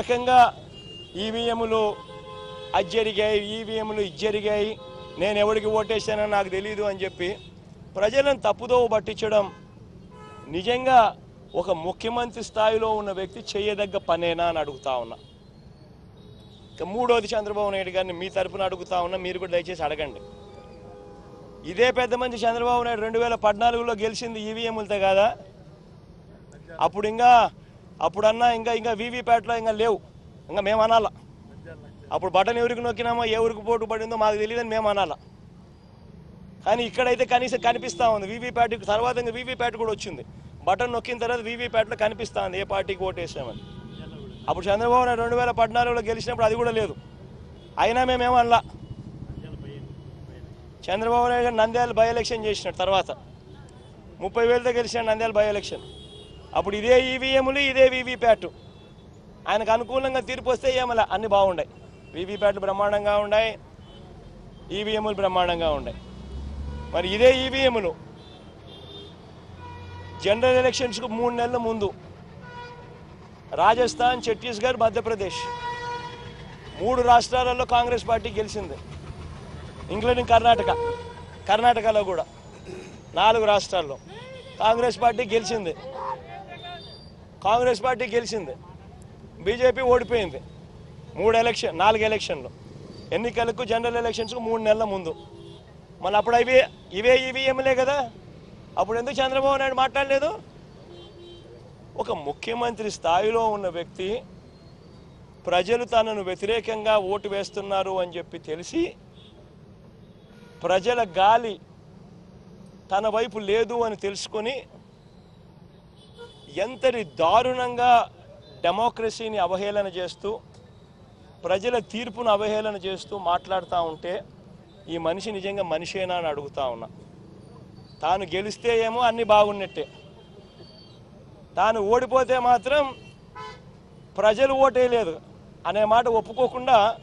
రకంగా ఈవీఎంలు అది జరిగాయి ఈవీఎంలు ఇది జరిగాయి నేను ఎవరికి ఓటేసానో నాకు తెలియదు అని చెప్పి ప్రజలను తప్పుదోవ పట్టించడం నిజంగా ఒక ముఖ్యమంత్రి స్థాయిలో ఉన్న వ్యక్తి చేయదగ్గ పనేనా అని అడుగుతా ఉన్నా. ఇక మూడోది చంద్రబాబు నాయుడు గారిని మీ తరపున అడుగుతా ఉన్నా మీరు కూడా దయచేసి అడగండి. ఇదే పెద్ద మంచి చంద్రబాబు నాయుడు రెండు వేల పద్నాలుగులో గెలిచింది ఈవీఎంలతో కాదా? అప్పుడు ఇంకా అప్పుడన్నా ఇంకా ఇంకా వీవీప్యాట్లో ఇంకా లేవు. ఇంకా మేము అనాల. అప్పుడు బటన్ ఎవరికి నొక్కినామో ఏ ఊరికి పోటు పడిందో మాకు తెలియదని మేము అనాల. కానీ ఇక్కడైతే కనీసం కనిపిస్తూ ఉంది. వీవీప్యాట్ తర్వాత ఇంకా వీవీప్యాట్ కూడా వచ్చింది. బటన్ నొక్కిన తర్వాత వీవీప్యాట్లో కనిపిస్తూ ఉంది ఏ పార్టీకి ఓటు వేసామని అప్పుడు చంద్రబాబు నాయుడు రెండు వేల పద్నాలుగులో గెలిచినప్పుడు అది కూడా లేదు. అయినా మేమేమనలా చంద్రబాబు నాయుడు గారు నంద్యాల బై ఎలక్షన్ చేసినాడు తర్వాత. ముప్పై వేలతో గెలిచినాడు నంద్యాల బై ఎలక్షన్. అప్పుడు ఇదే ఈవీఎంలు ఇదే వీవీప్యాట్ ఆయనకు అనుకూలంగా తీర్పు వస్తే ఏమలా? అన్ని బాగున్నాయి వీవీప్యాట్లు బ్రహ్మాండంగా ఉన్నాయి ఈవీఎంలు బ్రహ్మాండంగా ఉన్నాయి మరి ఇదే ఈవీఎంలు జనరల్ ఎలక్షన్స్కు మూడు నెలల ముందు రాజస్థాన్ ఛత్తీస్గఢ్ మధ్యప్రదేశ్ మూడు రాష్ట్రాలలో కాంగ్రెస్ పార్టీ గెలిచింది. ఇంక్లూడింగ్ కర్ణాటక. కర్ణాటకలో కూడా నాలుగు రాష్ట్రాల్లో కాంగ్రెస్ పార్టీ గెలిచింది. కాంగ్రెస్ పార్టీ గెలిచింది. బీజేపీ ఓడిపోయింది. మూడు ఎలక్షన్ నాలుగు ఎలక్షన్లు. ఎన్నికలకు జనరల్ ఎలక్షన్స్కు మూడు నెలల ముందు. మళ్ళీ అప్పుడు ఇవే ఇవే ఈవీఎంలే కదా? అప్పుడు ఎందుకు చంద్రబాబు నాయుడు మాట్లాడలేదు? ఒక ముఖ్యమంత్రి స్థాయిలో ఉన్న వ్యక్తి ప్రజలు తనను వ్యతిరేకంగా ఓటు వేస్తున్నారు అని చెప్పి తెలిసి ప్రజల గాలి తన వైపు లేదు అని తెలుసుకొని ఎంతటి దారుణంగా డెమోక్రసీని అవహేళన చేస్తూ ప్రజల తీర్పును అవహేళన చేస్తూ మాట్లాడుతూ ఉంటే ఈ మనిషి నిజంగా మనిషేనా అని అడుగుతా ఉన్నా. తాను గెలిస్తే ఏమో అన్నీ బాగున్నట్టే. తాను ఓడిపోతే మాత్రం ప్రజలు ఓటేయలేదు అనే మాట ఒప్పుకోకుండా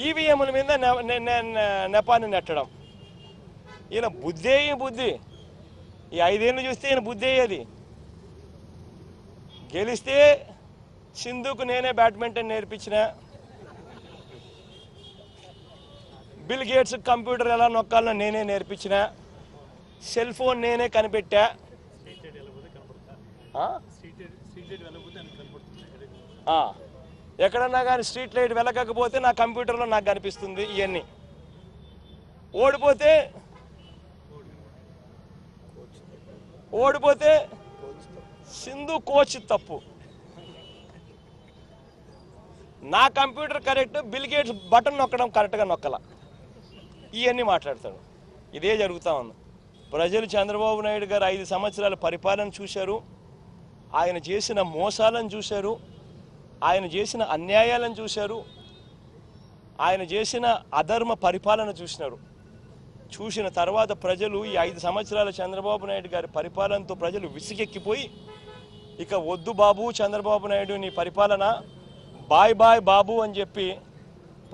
ఈవీఎంల మీద నె- నె- నెపాన్ని నెట్టడం. ఈయన బుద్ధే ఈ బుద్ధి. ఈ ఐదేళ్ళు చూస్తే ఈయన బుద్ధి అయ్యేది గెలిస్తే సింధుకు నేనే బ్యాడ్మింటన్ నేర్పించిన. బిల్ గేట్స్ కంప్యూటర్ ఎలా నొక్కాలో నేనే నేర్పించిన. సెల్ ఫోన్ నేనే కనిపెట్టా. ఎక్కడన్నా కానీ స్ట్రీట్ లైట్ వెలగకపోతే నా కంప్యూటర్లో నాకు కనిపిస్తుంది ఇవన్నీ ఓడిపోతే ఓడిపోతే సింధు కోచ్ తప్పు. నా computer correct Bill Gates button నొక్కడం కరెక్ట్గా నొక్కల. ఇవన్నీ మాట్లాడతాడు. ఇదే జరుగుతూ ఉంది. ప్రజలు చంద్రబాబు నాయుడు గారు ఐదు సంవత్సరాల పరిపాలన చూశారు. ఆయన చేసిన మోసాలను చూశారు. ఆయన చేసిన అన్యాయాలను చూశారు. ఆయన చేసిన అధర్మ పరిపాలన చూసినారు. చూసిన తర్వాత ప్రజలు ఈ ఐదు సంవత్సరాల చంద్రబాబు నాయుడు గారి పరిపాలనతో ప్రజలు విసిగెక్కిపోయి ఇక వద్దు బాబు చంద్రబాబు నాయుడు నీ పరిపాలన బాయ్ బాయ్ బాబు అని చెప్పి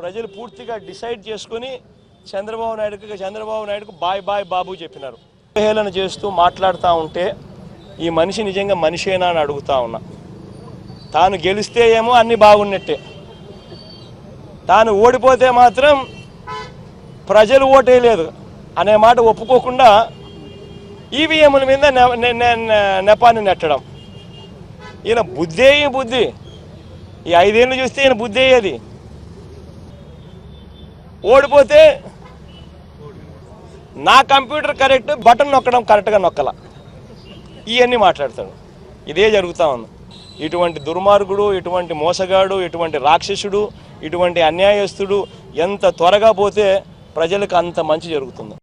ప్రజలు పూర్తిగా డిసైడ్ చేసుకొని చంద్రబాబు నాయుడుకి చంద్రబాబు నాయుడుకు బాయ్ బాయ్ బాబు చెప్పినారు. అవహేళన చేస్తూ మాట్లాడుతూ ఉంటే ఈ మనిషి నిజంగా మనిషేనా అని అడుగుతా ఉన్నా. తాను గెలిస్తే ఏమో అన్ని బాగున్నట్టే. తాను ఓడిపోతే మాత్రం ప్రజలు ఓటేయలేదు. అనే మాట ఒప్పుకోకుండా ఈవీఎంల మీద నె- నెపాన్ని నెట్టడం. ఈయన బుద్ధే ఈ బుద్ధి. ఈ ఐదేళ్ళు చూస్తే ఈయన బుద్ధి అయ్యేది ఓడిపోతే నా కంప్యూటర్ కరెక్ట్ బటన్ నొక్కడం కరెక్ట్గా నొక్కల. ఇవన్నీ మాట్లాడతాడు. ఇదే జరుగుతూ ఉంది. ఇటువంటి దుర్మార్గుడు ఇటువంటి మోసగాడు ఇటువంటి రాక్షసుడు ఇటువంటి అన్యాయస్తుడు ఎంత త్వరగా పోతే ప్రజలకు అంత మంచి జరుగుతుంది.